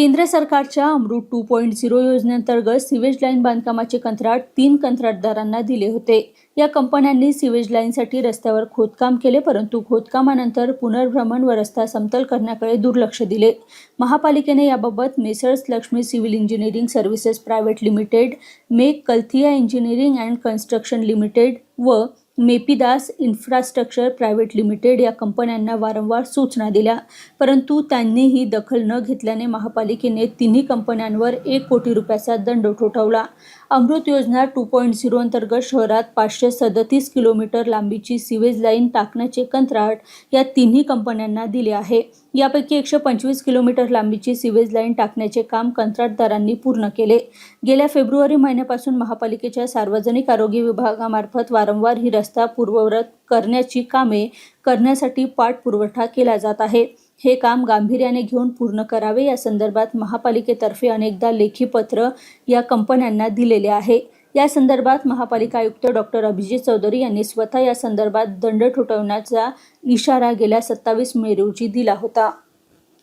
केंद्र सरकारच्या Amrut two point zero योजनेअंतर्गत सिवेज लाईन बांधकामाचे कंत्राट तीन कंत्राटदारांना दिले होते. या कंपन्यांनी सिवेज लाईनसाठी रस्त्यावर खोदकाम केले परंतु खोदकामानंतर पुनर्भ्रमण व रस्ता समतल करण्याकडे दुर्लक्ष दिले. महापालिकेने याबाबत messrs Lakshmi civil engineering services private limited make कल्थिया इंजिनिअरिंग अँड कन्स्ट्रक्शन लिमिटेड व मेपीदास इन्फ्रास्ट्रक्चर प्रायव्हेट लिमिटेड या कंपन्यांना वारंवार सूचना दिल्या. परंतु त्यांनीही दखल न घेतल्याने महापालिकेने तिन्ही कंपन्यांवर एक कोटी रुपयाचा दंड ठोठावला. अमृत योजना टू पॉईंट झिरो अंतर्गत शहरात पाचशे सदतीस किलोमीटर लांबीची सिवेज लाईन टाकण्याचे कंत्राट या तिन्ही कंपन्यांना दिले आहे. यापैकी एकशे पंचवीस किलोमीटर लांबीची सिवेज लाईन टाकण्याचे काम कंत्राटदारांनी पूर्ण केले. गेल्या फेब्रुवारी महिन्यापासून महापालिकेच्या सार्वजनिक आरोग्य विभागामार्फत वारंवार ही रस्ता पूर्ववत करण्याची कामे करण्यासाठी पाठपुरवठा केला जात आहे. हे काम गांभीर्याने घेऊन पूर्ण करावे या संदर्भात महापालिकेतर्फे अनेकदा लेखी पत्र या कंपन्यांना दिलेले आहे. या संदर्भात महापालिका आयुक्त डॉक्टर अभिजित चौधरी यांनी स्वतः या संदर्भात दंड ठोठवण्याचा इशारा गेल्या सत्तावीस मे रोजी दिला होता.